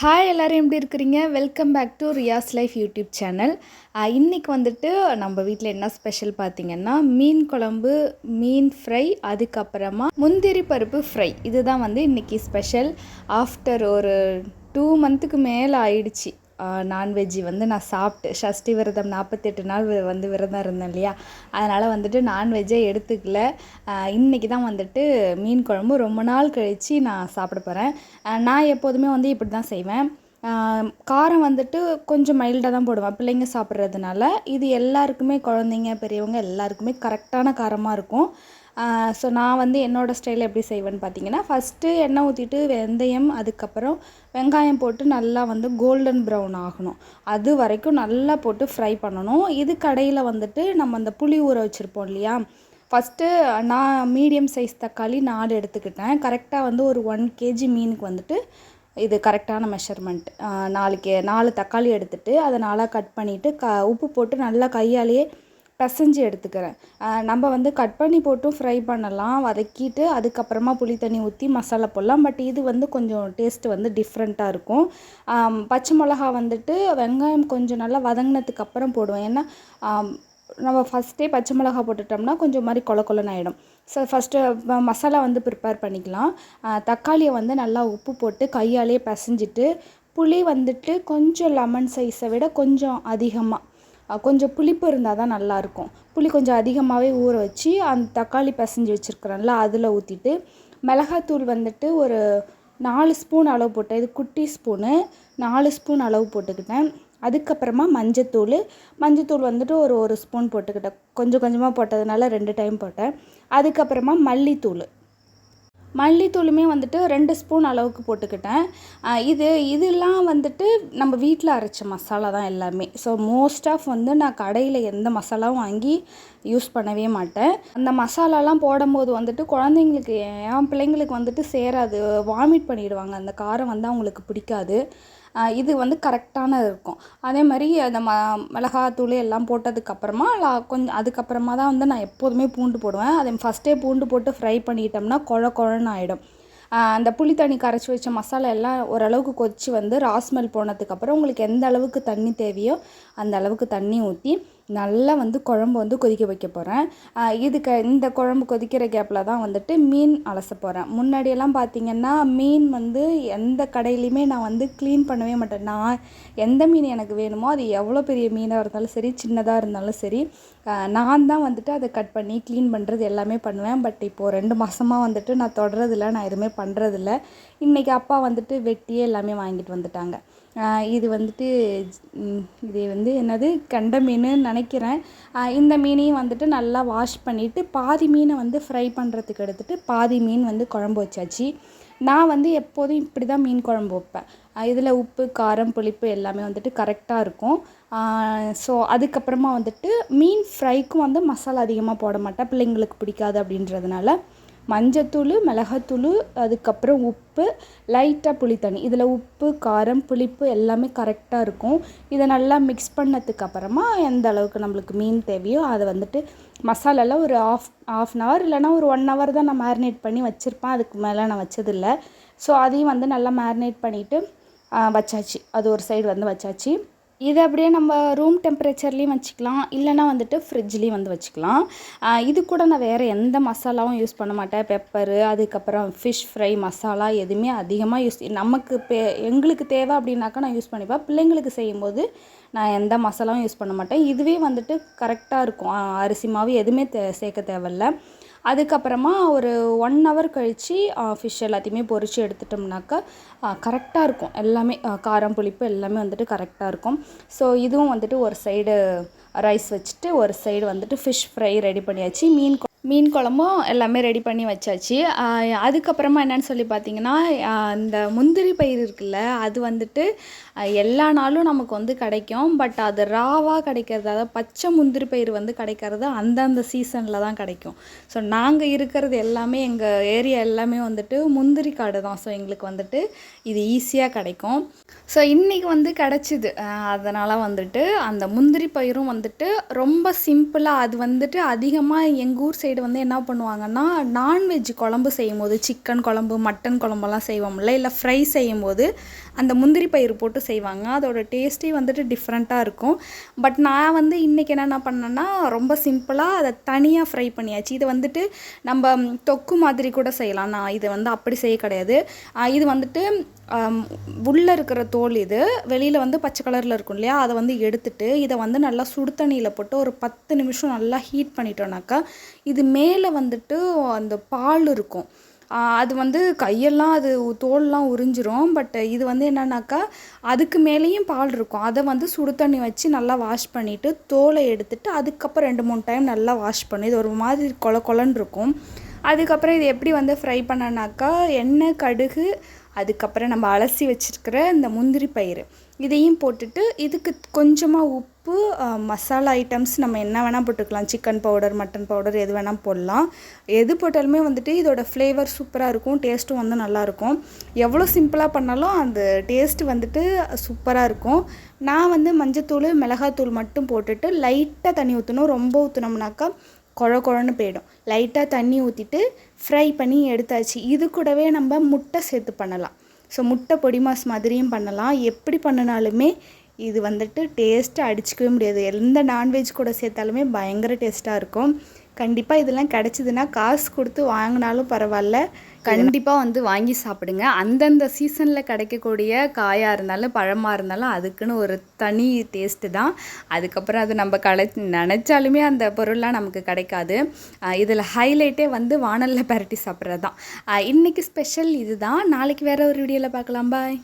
Hi எல்லோரும் எப்படி இருக்கிறீங்க? Welcome back to Riyas life YouTube channel இன்றைக்கி வந்துட்டு நம்ம வீட்டில் என்ன ஸ்பெஷல் பார்த்தீங்கன்னா மீன் குழம்பு மீன் ஃப்ரை அதுக்கப்புறமா முந்திரி பருப்பு ஃப்ரை இதுதான் வந்து இன்றைக்கி ஸ்பெஷல் ஆஃப்டர் ஒரு டூ மந்த்துக்கு மேலே ஆயிடுச்சு. நான்வெஜ்ஜி வந்து நான் சாப்பிட்டு சஷ்டி விரதம் நாற்பத்தெட்டு நாள் வந்து விரதம் இருந்தேன் இல்லையா? அதனால் வந்துட்டு நான்வெஜ்ஜே எடுத்துக்கல. இன்றைக்கி தான் வந்துட்டு மீன் குழம்பு ரொம்ப நாள் கழித்து நான் சாப்பிட போகிறேன் நான் எப்போதுமே வந்து இப்படி தான் செய்வேன். காரம் வந்துட்டு கொஞ்சம் மைல்டாக தான் போடுவேன் பிள்ளைங்க சாப்பிட்றதுனால. இது எல்லாருக்குமே குழந்தைங்க பெரியவங்க எல்லாருக்குமே கரெக்டான காரமாக இருக்கும். ஸோ நான் வந்து என்னோடய ஸ்டைல் எப்படி செய்வேன்னு பார்த்தீங்கன்னா ஃபஸ்ட்டு எண்ணெய் ஊற்றிட்டு வெந்தயம் அதுக்கப்புறம் வெங்காயம் போட்டு நல்லா வந்து கோல்டன் ப்ரௌன் ஆகணும். அது வரைக்கும் நல்லா போட்டு ஃப்ரை பண்ணணும். இது கடையில் வந்துட்டு நம்ம அந்த புளி ஊற வச்சுருப்போம் இல்லையா? ஃபஸ்ட்டு நான் மீடியம் சைஸ் தக்காளி நாலு எடுத்துக்கிட்டேன். கரெக்டாக வந்து ஒரு ஒன் கேஜி மீனுக்கு வந்துட்டு இது கரெக்டான மெஷர்மெண்ட் நாளைக்கு நாலு தக்காளி எடுத்துட்டு அதை நாலாக கட் பண்ணிவிட்டு க உப்பு போட்டு நல்லா கையாலேயே பிசைஞ்சு எடுத்துக்கிறேன். நம்ம வந்து கட் பண்ணி போட்டும் ஃப்ரை பண்ணலாம். வதக்கிட்டு அதுக்கப்புறமா புளி தண்ணி ஊற்றி மசாலா போடலாம். பட் இது வந்து கொஞ்சம் டேஸ்ட் வந்து டிஃப்ரெண்ட்டாக இருக்கும். பச்சை மிளகா வந்துட்டு வெங்காயம் கொஞ்சம் நல்லா வதங்கினதுக்கு அப்புறம் போடுவேன். ஏன்னா நம்ம ஃபஸ்ட்டே பச்சை மிளகா போட்டுட்டோம்னா கொஞ்சம் மாதிரி கொல கொலன்னு ஆகிடும் ஸோ ஃபஸ்ட்டு uh, மசாலா வந்து ப்ரிப்பேர் பண்ணிக்கலாம். தக்காளியை வந்து நல்லா உப்பு போட்டு கையாலே பிசைஞ்சிட்டு புளி வந்துட்டு கொஞ்சம் லெமன் சைஸை விட கொஞ்சம் அதிகமாக கொஞ்சம் புளிப்பு இருந்தால் தான் நல்லாயிருக்கும். புளி கொஞ்சம் அதிகமாகவே ஊற வச்சு அந்த தக்காளி பிசைஞ்சு வச்சுருக்குறோம்ல அதில் ஊற்றிட்டு மிளகாத்தூள் வந்துட்டு ஒரு நாலு ஸ்பூன் அளவு போட்டேன். இது குட்டி ஸ்பூனு நாலு ஸ்பூன் அளவு போட்டுக்கிட்டேன். அதுக்கப்புறமா மஞ்சத்தூள் மஞ்சத்தூள் வந்துட்டு ஒரு ஒரு ஸ்பூன் போட்டுக்கிட்டேன். கொஞ்சம் கொஞ்சமாக போட்டதுனால ரெண்டு டைம் போட்டேன். அதுக்கப்புறமா மல்லித்தூள். மல்லித்தூளுமே வந்துட்டு ரெண்டு ஸ்பூன் அளவுக்கு போட்டுக்கிட்டேன். இது இதெல்லாம் வந்துட்டு நம்ம வீட்டில் அரைச்ச மசாலா தான் எல்லாமே. ஸோ மோஸ்ட் ஆஃப் வந்து நான் கடையில் எந்த மசாலாவும் வாங்கி யூஸ் பண்ணவே மாட்டேன். அந்த மசாலாலாம் போடும்போது வந்துட்டு குழந்தைங்களுக்கு என் பிள்ளைங்களுக்கு வந்துட்டு சேராது. வாமிட் பண்ணிடுவாங்க. அந்த காரம் வந்து அவங்களுக்கு பிடிக்காது. இது வந்து கரெக்டான இருக்கும். அதே மாதிரி அந்த ம மிளகாத்தூள் எல்லாம் போட்டதுக்கப்புறமா கொஞ்சம் அதுக்கப்புறமா தான் வந்து நான் எப்போதுமே பூண்டு போடுவேன். அதை ஃபஸ்ட்டே பூண்டு போட்டு ஃப்ரை பண்ணிட்டோம்னா குழ குழன்னு ஆகிடும் அந்த புளி தண்ணி கரைச்சி வச்ச மசாலா எல்லாம் ஓரளவுக்கு கொதிச்சு வந்து ராஸ்மெல் போனதுக்கப்புறம் உங்களுக்கு எந்த அளவுக்கு தண்ணி தேவையோ அந்த அளவுக்கு தண்ணி ஊற்றி நல்லா வந்து குழம்பு வந்து கொதிக்க வைக்க போகிறேன் இதுக்கு இந்த குழம்பு கொதிக்கிற கேப்பில் தான் வந்துட்டு மீன் அலச போகிறேன் முன்னாடியெல்லாம் பார்த்தீங்கன்னா மீன் வந்து எந்த கடையிலையுமே நான் வந்து க்ளீன் பண்ணவே மாட்டேன். நான் எந்த மீன் எனக்கு வேணுமோ அது எவ்வளோ பெரிய மீனாக இருந்தாலும் சரி சின்னதாக இருந்தாலும் சரி நான் தான் வந்துட்டு அதை கட் பண்ணி க்ளீன் பண்ணுறது எல்லாமே பண்ணுவேன். பட் இப்போது ரெண்டு மாதமாக வந்துட்டு நான் தொடறதில்ல நான் எதுவுமே பண்ணுறதில்ல இன்றைக்கி அப்பா வந்துட்டு வெட்டியே எல்லாமே வாங்கிட்டு வந்துட்டாங்க. இது வந்துட்டு இது வந்து என்னது? கெண்ட மீன் நினைக்கிறேன். இந்த மீனையும் வந்துட்டு நல்லா வாஷ் பண்ணிவிட்டு பாதி மீனை வந்து ஃப்ரை பண்ணுறதுக்கு எடுத்துகிட்டு பாதி மீன் வந்து குழம்பு வச்சாச்சு. நான் வந்து எப்போதும் இப்படி தான் மீன் குழம்பு வைப்பேன். இதில் உப்பு காரம் புளிப்பு எல்லாமே வந்துட்டு கரெக்டாக இருக்கும். ஸோ அதுக்கப்புறமா வந்துட்டு மீன் ஃப்ரைக்கும் வந்து மசாலா அதிகமாக போட மாட்டேன். பிள்ளைங்களுக்கு பிடிக்காது அப்படின்றதுனால. மஞ்சத்தூள் மிளகாத்தூள் அதுக்கப்புறம் உப்பு லைட்டாக புளித்தண்ணி இதில் உப்பு காரம் புளிப்பு எல்லாமே கரெக்டாக இருக்கும். இதை நல்லா மிக்ஸ் பண்ணதுக்கு அப்புறமா எந்த அளவுக்கு நம்மளுக்கு மீன் தேவையோ அதை வந்துட்டு மசாலாலாம் ஒரு ஆஃப் ஆஃப் அன் ஹவர் இல்லைனா ஒரு ஒன் ஹவர் தான் நான் மேரினேட் பண்ணி வச்சுருப்பேன். அதுக்கு மேலே நான் வச்சதில்லை. ஸோ அதையும் வந்து நல்லா மேரினேட் பண்ணிவிட்டு வச்சாச்சு. அது ஒரு சைடு வந்து வச்சாச்சு. இது அப்படியே நம்ம ரூம் டெம்பரேச்சர்லேயும் வச்சுக்கலாம். இல்லைனா வந்துட்டு ஃப்ரிட்ஜ்லேயும் வந்து வச்சுக்கலாம். இது கூட நான் வேறு எந்த மசாலாவும் யூஸ் பண்ண மாட்டேன். பெப்பரு அதுக்கப்புறம் ஃபிஷ் ஃப்ரை மசாலா எதுவுமே அதிகமாக யூஸ் நமக்கு பே எங்களுக்கு தேவை அப்படின்னாக்கா நான் யூஸ் பண்ணிப்பேன். பிள்ளைங்களுக்கு செய்யும்போது நான் எந்த மசாலாவும் யூஸ் பண்ண மாட்டேன். இதுவே வந்துட்டு கரெக்டாக இருக்கும். அரிசி மாவு எதுவுமே தே சேர்க்க தேவையில்ல. அதுக்கப்புறமா ஒரு ஒன் ஹவர் கழித்து ஃபிஷ் எல்லாத்தையுமே பொறிச்சு எடுத்துட்டோம்னாக்கா கரெக்டாக இருக்கும். எல்லாமே காரம் புளிப்பு எல்லாமே வந்துட்டு கரெக்டாக இருக்கும். ஸோ இதுவும் வந்துட்டு ஒரு சைடு ரைஸ் வச்சுட்டு ஒரு சைடு வந்துட்டு ஃபிஷ் ஃப்ரை ரெடி பண்ணியாச்சு. மீன் கொ- மீன் குழம்பும் எல்லாமே ரெடி பண்ணி வச்சாச்சு. அதுக்கப்புறமா என்னன்னு சொல்லி பார்த்தீங்கன்னா இந்த முந்திரி பயிர் இருக்குல்ல அது வந்துட்டு எல்லா நாளும் நமக்கு வந்து கிடைக்கும். பட் அது ராவாக கிடைக்கிறது அதாவது பச்சை முந்திரி பயிர் வந்து கிடைக்கிறது அந்தந்த சீசனில் தான் கிடைக்கும். ஸோ நாங்கள் இருக்கிறது எல்லாமே எங்கள் ஏரியா எல்லாமே வந்துட்டு முந்திரி காடு தான். ஸோ எங்களுக்கு வந்துட்டு இது ஈஸியாக கிடைக்கும். ஸோ இன்றைக்கி வந்து கிடச்சிது. அதனால் வந்துட்டு அந்த முந்திரி பயிரும் வந்துட்டு ரொம்ப சிம்பிளாக அது வந்துட்டு அதிகமாக எங்கள் ஊர் சைடு வந்து என்ன பண்ணுவாங்கன்னா நான்வெஜ் குழம்பு செய்யும் போது சிக்கன் குழம்பு மட்டன் குழம்பெல்லாம் செய்வோம்ல இல்லை ஃப்ரை செய்யும் போது அந்த முந்திரி பயிறு போட்டு செய்வாங்க. அதோட டேஸ்ட்டே வந்துட்டு டிஃப்ரெண்ட்டாக இருக்கும். பட் நான் வந்து இன்றைக்கி என்னென்ன பண்ணேன்னா ரொம்ப சிம்பிளாக அதை தனியாக ஃப்ரை பண்ணியாச்சு. இது வந்துட்டு நம்ம தொக்கு மாதிரி கூட செய்யலாம். நான் இதை வந்து அப்படி செய்ய கிடையாது. இது வந்துட்டு உள்ளே இருக்கிற தோல் இது வெளியில் வந்து பச்சை கலரில் இருக்கும் இல்லையா? அதை வந்து எடுத்துட்டு இதை வந்து நல்லா சுடு தண்ணியில் போட்டு ஒரு பத்து நிமிஷம் நல்லா ஹீட் பண்ணிட்டோம்னாக்கா இது மேலே வந்துட்டு அந்த பால் இருக்கும். அது வந்து கையெல்லாம் அது தோல்லாம் உறிஞ்சிரும். பட் இது வந்து என்னன்னாக்கா அதுக்கு மேலேயும் பால் இருக்கும். அதை வந்து சுடு தண்ணி வச்சு நல்லா வாஷ் பண்ணிவிட்டு தோலை எடுத்துட்டு அதுக்கப்புறம் ரெண்டு மூணு டைம் நல்லா வாஷ் பண்ணி. இது ஒரு மாதிரி கொல கொலன்னு இருக்கும். அதுக்கப்புறம் இது எப்படி வந்து ஃப்ரை பண்ணனாக்கா எண்ணெய் கடுகு அதுக்கப்புறம் நம்ம அலசி வச்சுருக்கிற இந்த முந்திரி பயிறு. இதையும் போட்டுட்டு இதுக்கு கொஞ்சமாக உப்பு மசாலா ஐட்டம்ஸ் நம்ம என்ன வேணால் போட்டுக்கலாம். சிக்கன் பவுடர் மட்டன் பவுடர் எது வேணால் போடலாம். எது போட்டாலுமே வந்துட்டு இதோட ஃப்ளேவர் சூப்பராக இருக்கும். டேஸ்ட்டும் வந்து நல்லாயிருக்கும் எவ்வளோ சிம்பிளாக பண்ணாலும் அந்த டேஸ்ட் வந்துட்டு சூப்பராக இருக்கும். நான் வந்து மஞ்சத்தூள் மிளகாத்தூள் மட்டும் போட்டுட்டு லைட்டாக தண்ணி ஊற்றணும் ரொம்ப ஊற்றினோம்னாக்கா குழ குழன்னு போயிடும். லைட்டாக தண்ணி ஊற்றிட்டு ஃப்ரை பண்ணி எடுத்தாச்சு. இது கூடவே நம்ம முட்டை சேர்த்து பண்ணலாம். ஸோ முட்டை பொடி மாஸ் மாதிரியும் பண்ணலாம். எப்படி பண்ணினாலுமே இது வந்துட்டு டேஸ்ட்டு அடிச்சுக்கவே முடியாது. எந்த நான்வெஜ் கூட சேர்த்தாலுமே பயங்கர டேஸ்ட்டாக இருக்கும். கண்டிப்பாக இதெல்லாம் கிடச்சிதுன்னா காசு கொடுத்து வாங்கினாலும் பரவாயில்ல. கண்டிப்பாக வந்து வாங்கி சாப்பிடுங்க. அந்தந்த சீசனில் கிடைக்கக்கூடிய காயாக இருந்தாலும் பழமாக இருந்தாலும் அதுக்குன்னு ஒரு தனி டேஸ்ட்டு தான். அதுக்கப்புறம் அது நம்ம கலை நினச்சாலுமே அந்த பொருள்லாம் நமக்கு கிடைக்காது. இதில் ஹைலைட்டே வந்து வானலில் பரட்டி சாப்பிட்றது தான் இன்றைக்கி ஸ்பெஷல் இதுதான். நாளைக்கு வேறு ஒரு வீடியோவில் பார்க்கலாம். பாய்